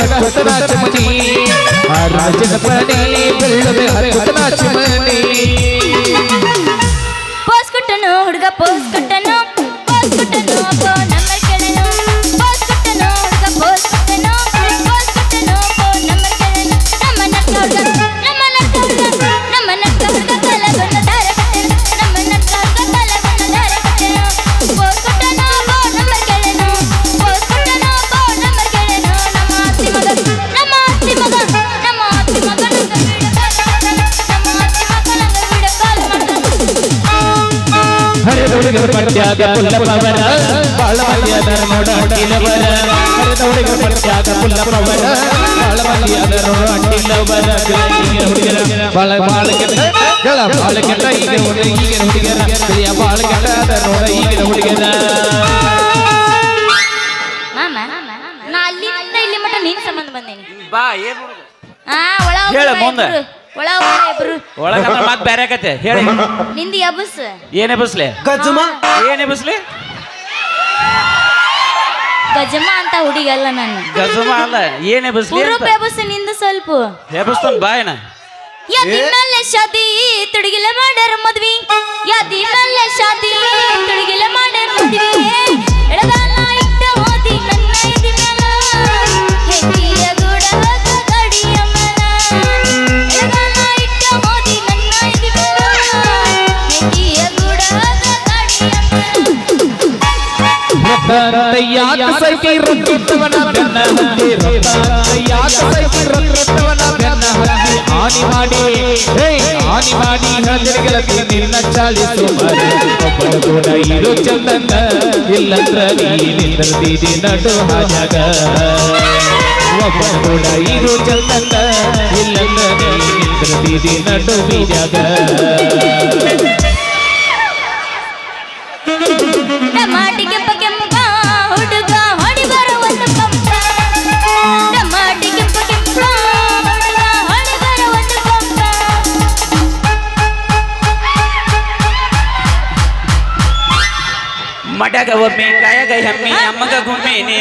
ಹಚ್ಚುತ್ತನ ಚಮನಿ ಆಡೋಣ ಜನಪದಿ ಬೆಳ್ಳವೆ ಪಟ್ಯಾಗ ಪುಲ್ಲಪ್ಪವರ ಬಾಳ ಮಂದಿಯದ ನೋಡ ಅಟ್ಟಿಲವರ ಹರಿದೊಳಗರ ಪಟ್ಯಾಗ ಪುಲ್ಲಪ್ಪವರ ಬಾಳ ಮಂದಿಯದ ನೋಡ ಅಟ್ಟಿಲವರ ಈಗ ಹುಡುಗರ ಬಾಳ ಬಾಳ ಕೆಟ್ಟ ಗಳ ಬಾಳ ಕೆಟ್ಟ ಈಗ ಹುಡುಗ ಈಗಿನ ಹುಡುಗರ ಬಿಳಿಯ ಬಾಳ ಕೆಟ್ಟ ಅದ ನೋಡ ಈಗಿನ ಹುಡುಗರ ಮಾಮ ನಾ ಅಲ್ಲಿಂದ ಇಲ್ಲಿ ಮಟ್ಟ ನಿನ್ ಸಂಬಂಧ ಬಂದೇನಿ ಬಾ ಏನ್ ಆ ಒಳ ಹೋಗ್ಬಿಡು ಹೇಳು ಬಾ ಮುಂದೆ. ಒಳ ಇಬ್ರು. ಮಾತ್ ಬೇರೆ ಹೇಳಿ. ನಿಂದಿ ಏನೇ ಬಸ್ಲೆ ಗಜಮ. ಏನೇ ಬಸ್ಲಿ ಗಜಮ ಅಂತ ಹುಡುಗಲ್ಲ ನಾನು. ಗಜಮ ಅಲ್ಲ. ಏನೇ ಬಸ್ಲಿ ಹುರುಪ್ ಎಬಸ್ನಿಂದ ಸ್ವಲ್ಪ. ಹೆಬಸ್ತಾನ ಬಾಯನ ಯಾದಿ ಮೇಲೆ ಶಾದಿ ತುಡುಗಿಲ ಮದ್ವಿ? ಯಾದಿ ಮೇಲೆ ಶಾದಿ ತುಡುಗಿಲ ಮಾಡ್ಯಾರ ಮದ್ವಿ? ಎಡಗಾಲ ಯಾಕ ಸೈಕಿ ರೊಕ್ಕಿಟ್ಟವನ ಬೆನ್ನ ಹತ್ತಿ ಯಾಕ ಸೈಕಿ ಬೆನ್ನ ಹತ್ತಿ ಹಾನಿ ಮಾಡಿ ಹೇ ಹಾನಿ ಮಾಡಿ ಹದಿರಿಗೆಲತಿ ನಿನ್ನ ಚಾಲಿಸು ಒಬ್ಬನ ಕೂಡ ಇರು ಚಂದಂದ ಇಲ್ಲಂದ್ರ ನೀನಿಂದ್ರ ದೀದಿ ನಡು ಹಾಜಾಗ ಒಬ್ಬನ ಇರು ಚಂದಂದ ಇಲ್ಲಂದ್ರ ನೀನಿಂದ್ರ ದೀದಿ ನಡು ಬೀಜಾಗ ಮಡ್ಯಾಗ ಒಮ್ಮೆ ಕಾಯಗ ಎಮ್ಮಿ ಅಮ್ಮಗ ಗುಮ್ಮಿನಿ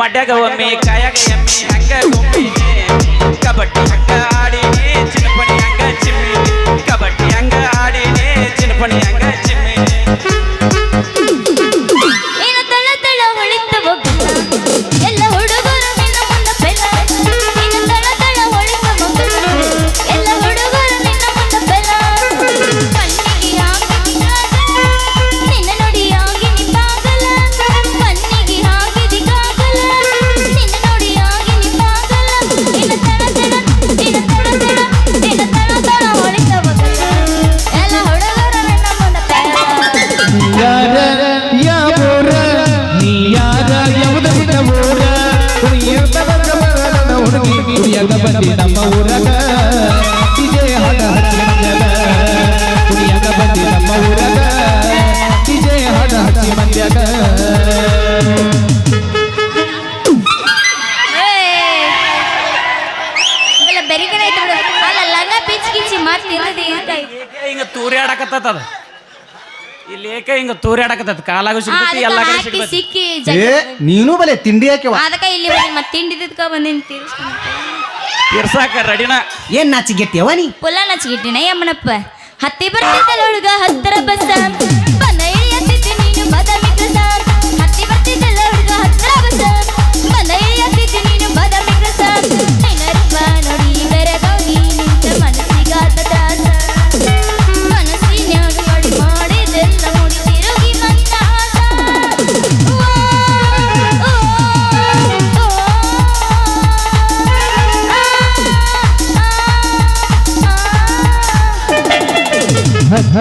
ಮಡಗ ಒಮ್ಮೆ ಕಾಯಗ ಎಮ್ಮಿ ಹಂಗ ಗುಮ್ಮಿನಿ ಕಬಡ್ಡಿ ಹಂಗ ಆಡಿನಿ ಚಿನ್ನಪಣಿ ಹಂಗ ಚಿಮ್ಮಿ. ಕಬಡ್ಡಿ ಹಂಗ ಆಡಿನಿ ಚಿನ್ನಪಣಿ ಹಂಗ ಚಿಮ್ಮಿನಿ ಕುಣಿಯಕ ಬಂದಿ ನಮ್ಮ ಊರಗ. ವಿಜಯ ಹಾಡ ಹಚ್ಚಿ ಮಂದ್ಯಗ ಕುಣಿಯಕ ಬಂದಿ ನಮ್ಮ ಊರಗ. ವಿಜಯ ಹಾಡ ಹಚ್ಚಿ ಮಂದ್ಯಗ ಇದೆಲ್ಲ ಬೆರಿಕಡೆ ಐತೆ ಬಿಡು. ಅಲ್ಲ ಲಂಗ ಪಿಚ್ ಕಿಚ್ಚಿ ಮತ್ತೆ ಇರೋದು ಇರ್ತೈತೆ ಏಕ ಹಿಂಗ ತೂರ್ಯಾಡಕತ್ತದ ಅದ? ಇಲ್ಲಿ ಏಕ ಹಿಂಗ ತೂರ್ಯಾಡಕತ್ತದ? ಕಾಲಾಗ ಸಿಗ್ತೈತಿ ಎಲ್ಲ ಕಡೆ ಸಿಗ್ತೈತಿ. ಸಿಕ್ಕಿ ಏ ನೀನು ಬಲೆ ತಿಂಡಿ ಯಾಕೆವ ಅದಕ್ಕೆ ಇಲ್ಲಿ ಬಂದು ಮತ್ತೆ ತಿಂಡಿದ್ಕ ಬಂದಿನಿ ತೀರಿಸ್ಕೊಂಡು ಇರ್ಸಾಕ ರೆಡಿನ? ಏನ್ ನಾಚಿಗೆಟ್ಟಿಯವ ನೀ? ಪುಲ್ಲ ನಚ್ಗಿಟ್ಟಿನ ಯಮ್ಮನಪ್ಪ ಹತ್ತಿ ಬರ್ತಿದ್ದಲ್ಲ ಹುಡುಗ ಹತ್ತರ ಬಸ್ಸ?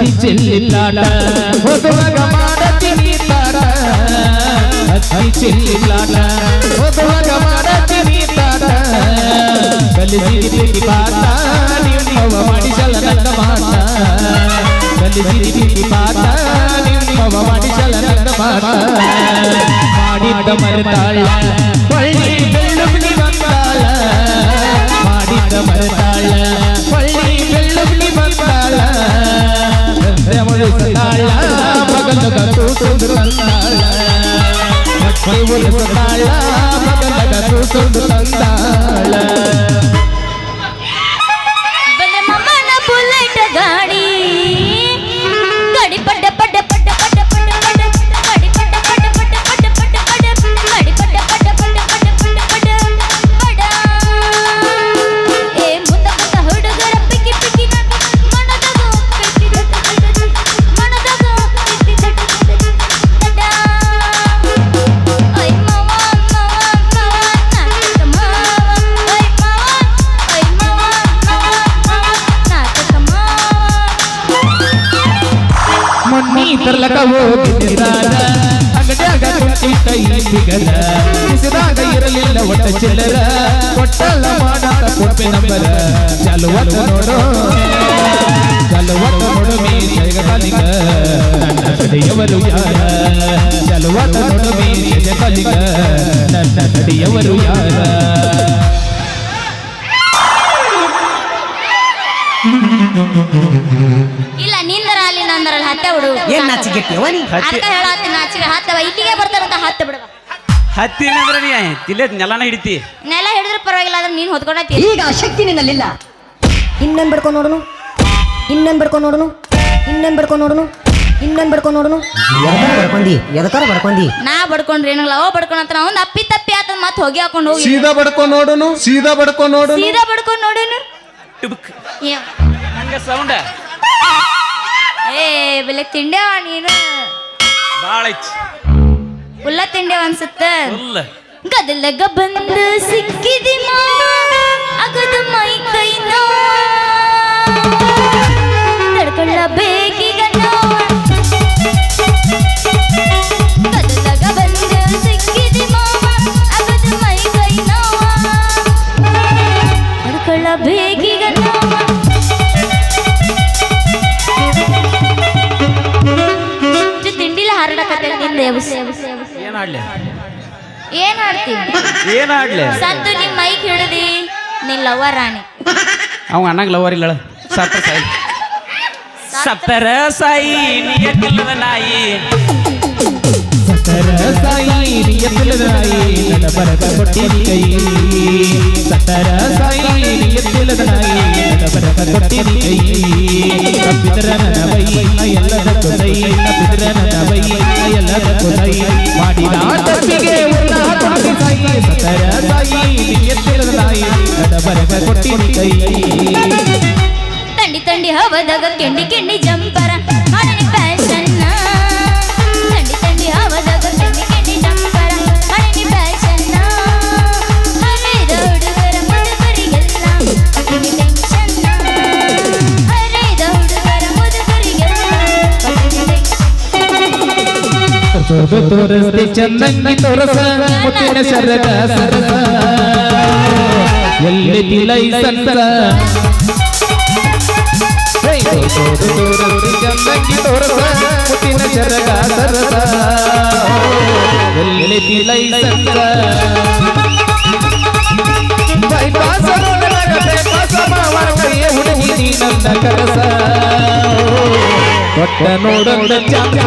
ಹತ್ತಿ ಚಿಲ್ಲಿಲ್ಲಾಟ ಹೋಗುವಾಗ ಮಾಡತೀನಿ ತಾಟ ಹತ್ತಿ ಚಿಲ್ಲಿಲ್ಲಾಟ ಹೋಗುವಾಗ ಮಾಡತೀನಿ ಮಾಡಿಸಲ ನನ್ನ ಮಾಡಿಸಲ ನನ್ನ ಮರೆತಾಳ. ತಂದಾಳ ಮೊನ್ನಿ ತರ್ಲಕ ಹೋಗಿದ್ದಾಗ ಅಂಗಡ್ಯಾಗ ಕುಂತಿದ್ದ ಈ ಬಿಗದ ಕಿಸಿದಾಗ ಇರಲಿಲ್ಲ ಒಟ್ಟ ಚಿಲ್ಲರ ಕೊಟ್ಟಲ್ಲ ಮಾಡಾಕ ಕೊಪ್ಪೆ ನಂಬರ ಚಲುವತ್ತ ನೋಡು ಚಲುವತ್ತ ನೋಡು ಮೀ ಜಗಲಿಗ ನನ್ನ ಕಡೆಯವರು ಯಾರ ಚಲುವತ್ತ ನೋಡು ಮೀ ಜಗಲಿಗ ನನ್ನ ಕಡೆಯವರು ಯಾರ ಇಲ್ಲ ನಿಂದರ ನಂದರಲ್ಲಿ ಹತ್ತೆ ಬಿಡು. ಏನ್ ನಾಚಿಕೆಟ್ಟಿವ ನೀ ಅರ್ಥ ಹೇಳತ್ತೀನಿ ನಾಚಿಗೆ ಹತ್ತವ ಇಲ್ಲಿಗೆ ಬರ್ತಾರಂತ ಹತ್ತೆ ಬಿಡುವ. ಹತ್ತಿನಂದ್ರೆ ನೀ ಇಲ್ಲೇ ನೆಲನ ಹಿಡಿತಿ. ನೆಲ ಹಿಡಿದ್ರೆ ಪರವಾಗಿಲ್ಲ ಆದ್ರೆ ನೀನು ಹೊತ್ಕೊಂಡತಿ ಈಗ ಆ ಶಕ್ತಿ ನಿನ್ನಲ್ಲಿಲ್ಲ. ಇನ್ನೊಂದು ಬಡ್ಕೊಂಡು ನೋಡುನು? ಇನ್ನೊಂದು ಬಡ್ಕೊಂಡು ನೋಡುನು? ಇನ್ನೊಂದು ಬಡ್ಕೊಂಡು ನೋಡುನು? ಇನ್ನೊಂದು ಬಡ್ಕೊಂಡು ನೋಡುನು? ಎದಕಾರ ಬಡ್ಕೊಂಡಿ ಎದಕಾರ ಬಡ್ಕೊಂಡಿ? ನಾ ಬಡ್ಕೊಂಡ್ರಿ ಏನಾಗಲ್ಲ ಅವ ಬಡ್ಕೊಂಡ್ ಒಂದು ಅಪ್ಪಿ ತಪ್ಪಿ ಆತದ ಮತ್ತೆ ಹೋಗಿ ಹಾಕೊಂಡು ಹೋಗಿ. ಸೀದಾ ಬಡ್ಕೊಂಡು ನೋಡುನು? ಸೀದಾ ಬಡ್ಕೊಂಡು ನೋಡುನು? ಸೀದಾ ಬಡ್ಕೊಂಡು ನೋಡೇನು? ಟುಬುಕ್ ಏ. ನನಗೆ ಸೌಂಡ. ಏ ಬೆಲೆ ತಿಂಡ್ಯಾವ ನೀನು ಭಾಳ ಐತಿ ಉಲ್ಲ ತಿಂಡ್ಯಾವ ಅನ್ಸುತ್ತ ಫುಲ್ ಗದಲಗ ಬಂದು ಸಿಕ್ಕಿದಿ ಮಾವ ಅಗದ ಮೈ ಕೈ ನೋವ ಆಡ್ತೀನಿ ಏನ್ ಆಡ್ಲಿ ಸತ್ತು ನಿಮ್ ಮೈಕ್ ಹಿಡಿದಿ ನಿನ್ ಲವ್ವ ರಾಣಿ ಅವ ಅಣ್ಣಗ ಲವರ್ ಇಲ್ಲ ಸತ್ತರ ಸಾಯಿ ಸತ್ತರ ಸಾಯಿ ನಿಯತ್ತಿಲ್ಲದ ನಾಯಿ ಸತರ ಸಾಯಿ ನಿಯತ್ತಿಲ್ಲದ ನಾಯಿ ನನ್ನ ಬರಗ ಕೊಟ್ಟಿನಿ ಕೈ ಸತರ ಸಾಯಿ ನಿಯತ್ತಿಲ್ಲದ ನಾಯಿ ನನ್ನ ಬರಗ ಕೊಟ್ಟಿನಿ ಕೈ ತಪ್ಪಿದ್ರ ನನ್ನ ಬೈ ಎಲ್ಲದಕ್ಕೂ ಸೈ ತಪ್ಪಿದ್ರ ನನ್ನ ಬೈ ಎಲ್ಲದಕ್ಕೂ ಸೈ ಮಾಡಿದ ತಪ್ಪಿಗೆ ತಂಡಿ ತಂಡಿ ಹವದಾಗ ಕೆಂಡಿ ಕೆಂಡಿ ಜಂಪರ ಟೆನ್ಷನ್ ತೋರಿಸ್ತಿ ಚಂದಂಗಿ ತೋರಸ, ಮುತ್ತಿನ ಶರದ ಸರಸ. ಎಲ್ಲಿ ತೋರಿಸ್ತಿ ಚಂದಂಗಿ ತೋರಸ, ಮುತ್ತಿನ ಸರಗ ಸರಸ. ಎಲ್ಲಿ ಲೈಸನ್ಸ ಬೈಪಾಸ ರೋಡನಾಗ ಬೈಪಾಸ ಮಾವನ ಕೈಯ ಹುಡುಗಿ ನೀ ನನ್ನ ಕರಸ. ಕೊಟ್ಟ ನೋಡೊಂದ ಚಂದ.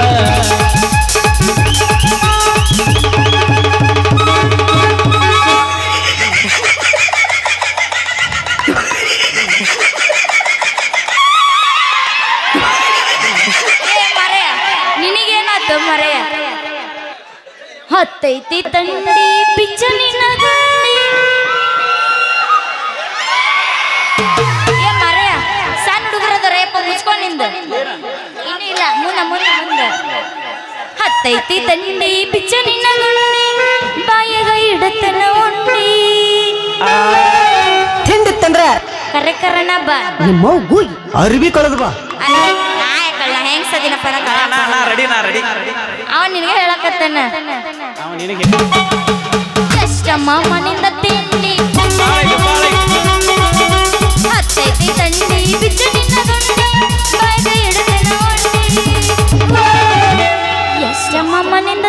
ಮರೆಯ. ಹತ್ತೈತಿ ತಂಡಿ ಪಿಚ್ಚ ನಿನ್ನ ಗಂಡಿ ಏ ಮರೆಯ ಸಣ್ಣ ಹುಡುಗರದ ರೇಪ ಮುಚ್ಕೊಂಡಿಂದ ಇನ್ನೂ ಇಲ್ಲ ಮುನ್ನ ಮುನ್ನ ಮುಂದ ಹತ್ತೈತಿ ತಂಡಿ ಪಿಚ್ಚ ನಿನ್ನ ಗಂಡಿ ಬಾಯಗ ಇಡತನ ಉಂಡಿ ತಿಂದಿತ್ತಂದ್ರ ಕರೆ ಕರಣ ಬಾ. ನಿಮ್ಮ ಅರ್ಬಿ ಕಳೆದು ಬಾ. ಹೆಂಗ್ ಸದಿನಪ್ಪ ನಾ ನಾ ನಾ ರೆಡಿ ನಾ ರೆಡಿ ಅವ ನಿನಗೆ ಹೇಳಕತ್ತೇನ? ಅವ ನಿನಗೆ ಎಷ್ಟಮ್ಮ ಮನಿಂದ ತಿಂಡಿ. ಹತ್ತೈತಿ ನಿನ್ನ ಗಂಡಿ. ಎಷ್ಟಮ್ಮ ಮನಿಂದ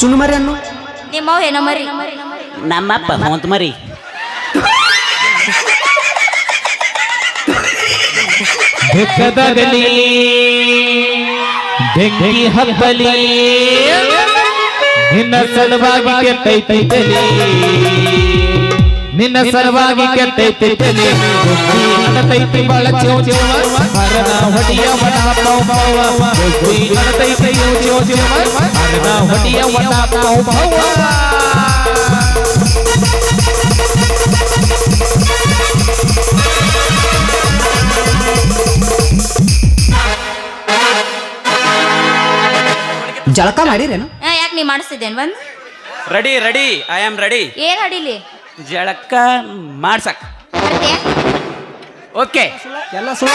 ಚುನುಮರಿ ಅನ್ನು? ನಿಮ್ಮವ್ ಏನೋ ಮರಿ. ನಮ್ಮಪ್ಪ ಹೊಂತ ಮರಿ. हिक दगली ढिंगी हथली, निन सलवागी के तई तई तली निन सलवागी के तई तई तली गुस्तीन तई तई बळ चो चो हरना हडिया वडा पाव पाव गुस्तीन तई तई चो चो हरना हडिया वडा पाव पाव। ಜಳಕ ಮಾಡಿರೇನು? ಯಾಕೆ ನೀ ಮಾಡಿಸ್ತಿದ್ದೇನ್ ಬಂದ್ ready ready. I am ready ಏನ್ ಅಡಿಲಿ? ಜಳಕ ಮಾಡ್ಸಕ್. ಓಕೆ ಎಲ್ಲ ಸುಳ್ಳ.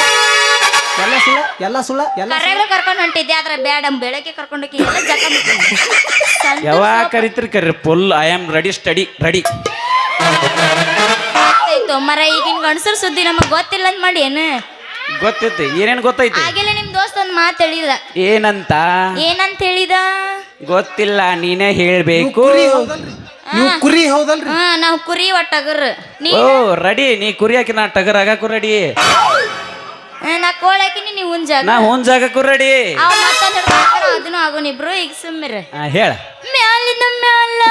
ಎಲ್ಲ ಸುಳ ಎಲ್ಲ ಸುಳ ಎಲ್ಲ ಕರೆಗಳು ಕರ್ಕೊಂಡು ಹೊಂಟಿದ್ದೆ ಆದ್ರೆ ಬೇಡ ಬೆಳಗ್ಗೆ ಕರ್ಕೊಂಡು ಹೋಗಿ ಎಲ್ಲ ಜಳಕ ಯಾವಾಗ ಕರಿತೀರಿ curry full I am ready study ready ಮರ ಈಗಿನ ಗಂಡಸರ ಸುದ್ದಿ ನಮಗೆ ಗೊತ್ತಿಲ್ಲ ಅಂತ ಮಾಡಿ ಏನು? ಗೊತ್ತೈತಿ ಏನೇನು ಗೊತ್ತೈತಿ ಆಗಲೇ ನಿಮ್ ದೋಸ್ತ ಒಂದ್ ಮಾತು ಹೇಳಿದ ಏನಂತ? ಏನಂತ ಹೇಳಿದ ಗೊತ್ತಿಲ್ಲ ನೀನೇ ಹೇಳ್ಬೇಕು. ನೀವು ಕುರಿ ಹೌದಲ್ರಿ? ಹಾ. ನಾವ್ ಕುರಿ ಒಟ್ಟಗರ್. ನೀ ಓ ರೆಡಿ. ನೀ ಕುರಿ ಹಾಕಿ ನಾ ಟಗರ್ ಆಗಾಕು ರೆಡಿ. ನಾ ನಾ ಕೋಳಾಕಿನಿ ನೀ ಹುಂಜ ನಾ ಹುನ್ ಆಗಾಕು ರೆಡಿ. ಅವ್ ಹಿಡ್ಕೊಂಡ್ರ ಅದನ್ನು ಆಗೋನಿಬ್ರು ಈಗ ಸುಮ್ಮಿರ. ಹೇಳ. ಮ್ಯಾಲಿಂದ ಮ್ಯಾಲ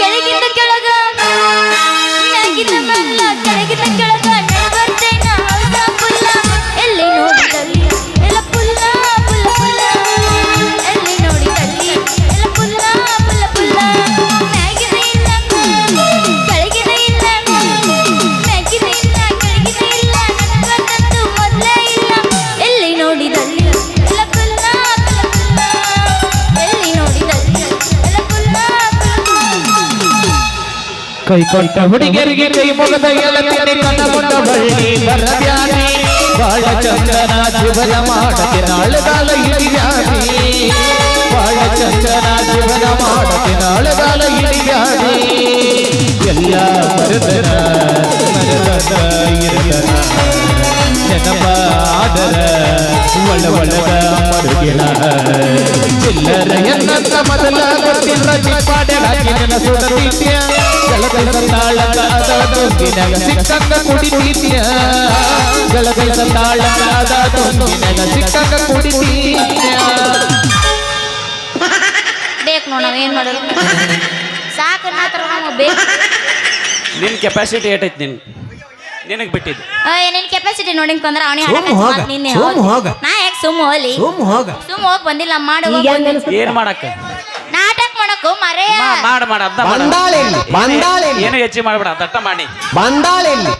ಕೆಳಗಿಂದ ಕೆಳಗ. ಕೈ ಕೊಟ್ಟ ಹುಡುಗರಿಗೆ ಕೈ ಮುಗದ ಎಲತಿನಿ ಕಣ್ಣ ಮುಂದ ಬಳ್ಳಿ ಬರಬ್ಯಾನಿ ಬಾಳ ಚಂದನ ಜೀವನ ಮಾಡಕ್ಕೆ ನಾಳೆಗಾಲ ಇಳಿಯಾನಿ ಬಾಳ ಚಂದನ ಜೀವನ ಮಾಡಕ್ಕೆ ನಾಳೆಗಾಲ ಇಳಿಯಾನಿ ಎಲ್ಲ ಮರದನ ಮರದನ ಇರದನ ನೆನಪ ಆದರ ಒಳ ಒಳಗ ಮರುಗಿನ ಚಿಲ್ಲರ ಎನ್ನಂತ ಮೊದಲ ಗೊತ್ತಿಲ್ಲ ಚಿಪ್ಪಾಡ್ಯಾಕಿ ನನ್ನ ಸುಡತಿದ್ಯ ಜಲಕೈಸ ತಾಳಕ ಅದ ತುಂಬಿನಗ ಸಿಕ್ಕಂಗ ಕುಡಿತೀತ್ಯ ಜಲಕೈಸ ತಾಳಕ ಅದ ತುಂಬಿನಗ ಸಿಕ್ಕಂಗ ಕುಡಿತೀತ್ಯ ಬೇಕು. ನೋಡ್ ನಾವ್ ಮಾಡೋದು ಸಾಕು ಕೆಪಾಸಿಟಿ ಏಟೈತಿ ನಿನ್ ನಿನಗ್ ಬಿಟ್ಟಿದ್ದು. ನಿನ್ ಕೆಪಾಸಿಟಿ ನೋಡಿನ್ಕೊಂಡ್ರ ಅವನಿ ಸುಮ್ ಹೋಗ, ಸುಮ್ ಹೋಗ. ನಾ ಯಾಕೆ ಸುಮ್ ಹೋಲಿ ಸುಮ್ ಹೋಗ. ಸುಮ್ ಹೋಗಿ ಬಂದಿಲ್ಲ ಮಾಡು ಹೋಗ್ ಬಂದಿಲ್ಲ. ಏನ್ ಮಾಡಕ್ಕ? ನಾಟಕ ಮಾಡಕ್ಕೂ ಮರೆಯ. ಮಾ- ಮಾಡ್ ಮಾಡ ಮಾಡ. ಬಂದಾಳೆಲ್ಲಿ ಬಂದಾಳೆಲ್ಲಿ. ಏನು ಹೆಚ್ಚಿ ಮಾಡ್ಬೇಡ ದಟ್ಟ ಮಾಡಿ. ಬಂದಾಳೆಲ್ಲಿ.